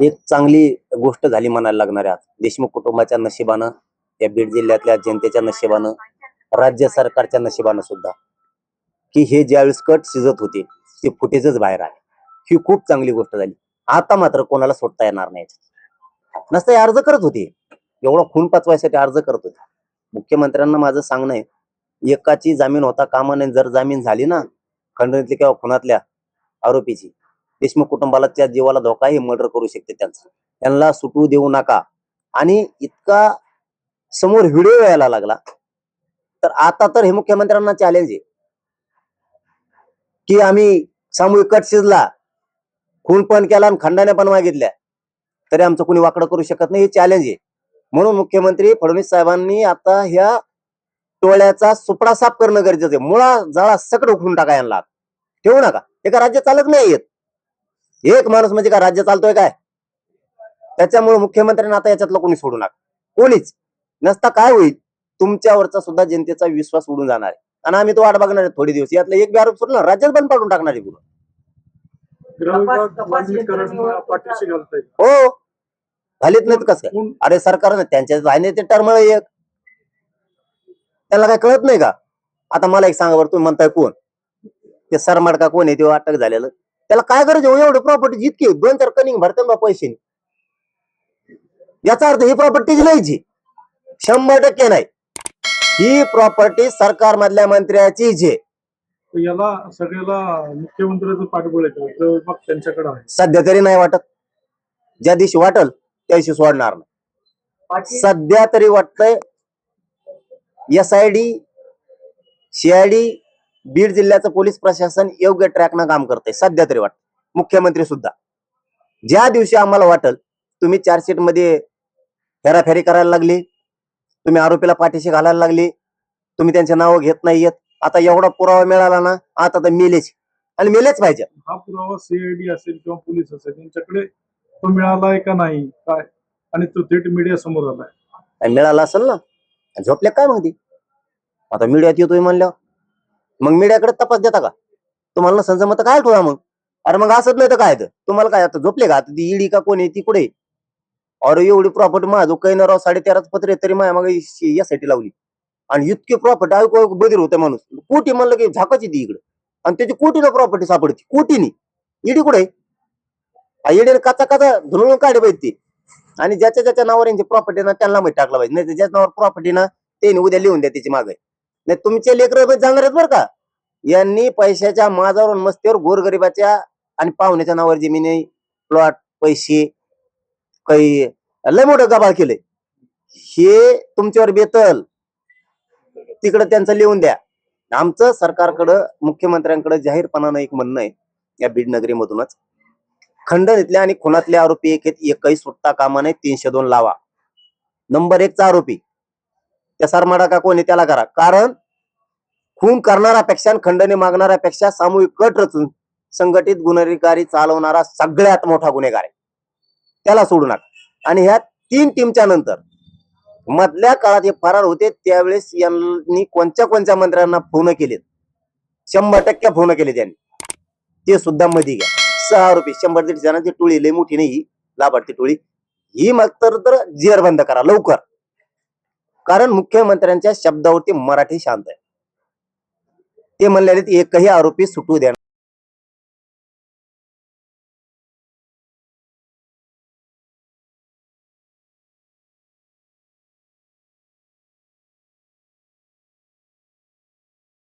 एक चांगली गोष्ट झाली म्हणायला लागणार आहे आज. देशमुख कुटुंबाच्या नशिबानं या बीड जिल्ह्यातल्या जनतेच्या नशिबानं राज्य सरकारच्या नशिबानं सुद्धा की हे ज्यावेळेस कट शिजत होते ते फुटेजच बाहेर आहे ही खूप चांगली गोष्ट झाली. आता मात्र कोणाला सोडता येणार नाही नसता हे अर्ज करत होते. एवढा खून पाचवायसाठी अर्ज करत होते. मुख्यमंत्र्यांना माझं सांगणं आहे एकाची जामीन होता कामा नये जर जामीन झाली ना खंडणीतली किंवा खुनातल्या आरोपीची देशमुख कुटुंबाला त्या जीवाला धोकाही मर्डर करू शकते त्यांचा. त्यांना सुटू देऊ नका. आणि इतका समोर व्हिडिओ यायला लागला. तर आता तर हे मुख्यमंत्र्यांना चॅलेंज आहे. की आम्ही सामूहिक कट शिजला खून पण केला आणि खंडाने पण मागितल्या. तरी आमचं कोणी वाकडं करू शकत नाही हे चॅलेंज आहे. म्हणून मुख्यमंत्री फडणवीस साहेबांनी आता ह्या टोळ्याचा सुपडा साफ करणं गरजेचं आहे. मुळा जळा सकड उखडून टाका यांना. ठेवू नका. एका राज्य चालत नाही येत. एक माणूस म्हणजे का राज्य चालतोय काय? त्याच्यामुळे मुख्यमंत्र्यांना आता याच्यातलं कोणी सोडू नका. कोणीच. नसता काय होईल? तुमच्यावरचा सुद्धा जनतेचा विश्वास उडून जाणार आहे. आणि आम्ही तो वाट बघणार आहे थोडे दिवस. यातला एक बी आरोप सोडला राज्यात बंद पाडून टाकणार आहे पूर्ण हो. झालीत नाहीत कसं? अरे सरकारनं त्यांच्या आहे ते टर्मळ एक. त्याला काय कळत नाही का? आता मला एक सांगा बरं तुम्ही म्हणताय कोण? ते सरमाड का कोण आहे? ते अटक झालेलं. त्याला काय गरज आहे? हो एवढं प्रॉपर्टी जितकी दोन चार कनिंग भरते बा पैसे. याचा अर्थ ही प्रॉपर्टी लिहायची शंभर टक्के नाही. ही प्रॉपर्टी सरकार मधल्या मंत्र्याचीच आहे. याला सगळ्याला मुख्यमंत्र्याचं पाठबळ त्यांच्याकडे आहे. सध्या तरी नाही वाटत. ज्या दिवशी वाटल त्या दिवशी सोडणार नाही. सध्या तरी वाटतंय S I D CID Beed जिल्ह्याचं पोलीस प्रशासन योग्य ट्रॅकनं काम करतंय सध्या तरी वाटत. मुख्यमंत्री सुद्धा. ज्या दिवशी आम्हाला वाटल तुम्ही चार्जशीटमध्ये फेराफेरी करायला लागली तुम्ही आरोपीला पाठीशी घालायला लागली तुम्ही त्यांचे नावं घेत नाहीयेत आता एवढा पुरावा मिळाला ना आता तर मेलेच. आणि मेलेच पाहिजे. हा पुरावा सीआयडी असेल किंवा पोलीस असेल यांच्याकडे तो मिळालाय का नाही काय? आणि तो थेट मीडिया समोर आलाय. आणि मिळाला असेल ना? झोपले काय मग ती आता मीडियात येतोय म्हणल्यावर. मग मीडियाकडे तपास देता का? तुम्हाला नसन जमत काय ठेवा मग? अरे मग असत नाही तर काय तर? तुम्हाला काय आता झोपले का? आता ती ईडी का कोण आहे? ती कुठे अरे एवढी प्रॉपर्टी माझं काही ना साडे तेराच पत्र तरी माझ्या मग यासाठी लावली. आणि इतकी प्रॉपर्टी ऐकू बधीर होते माणूस. कोटी म्हणलं की झाकाची ती इकडे. आणि त्याची कोटीनं प्रॉपर्टी सापडती. कोटीनी. ईडी कुठे ईडीने काचा काचा धुळून काढे पाहिजे ती. आणि ज्याच्या ज्याच्या नावावर यांची प्रॉपर्टी ना त्यांना माहिती टाकला पाहिजे. नाही ज्याच्या नावावर प्रॉपर्टी ना त्यांनी उद्या लिहून द्या त्याची मागे. नाही तुमचे लेकर जाणार आहेत बरं का. यांनी पैशाच्या माझावर मस्तीवर गोरगरिबाच्या आणि पाहुण्याच्या नावावर जमिनी प्लॉट पैसे काही लय मोठं गबाळ केलंय. हे तुमच्यावर बेतल. तिकडं त्यांचं लिहून द्या. आमचं सरकारकडं मुख्यमंत्र्यांकडे जाहीरपणानं एक म्हणणं आहे या बीड नगरीमधूनच. खंडणीतल्या आणि खुनातले आरोपी एक एकही सुटता कामा नये तीनशे दोन लावा. नंबर एकचा आरोपी. त्या सरमाडा का कोणी त्याला करा. कारण खून करणाऱ्यापेक्षा आणि खंडणी मागणाऱ्यापेक्षा सामूहिक कट रचून संघटित गुन्हेगारी चालवणारा सगळ्यात मोठा गुन्हेगार आहे. त्याला सोडू नका. आणि ह्या तीन टीमच्या नंतर मधल्या काळात हे फरार होते त्यावेळेस यांनी कोणत्या कोणत्या मंत्र्यांना फोन केलेत? शंभर टक्के फोन केले त्यांनी ते सुद्धा मध्ये घ्या. सहा रुपये शंभर दीड जणांची टोळी लय मोठी नाही लाभार्थी टोळी. ही मग तर तर बंद करा. लवकर. कारण मुख्यमंत्र्यांच्या शब्दावरती मराठी शांत आहे. ते म्हणलेले एकही आरोपी सुटू द्या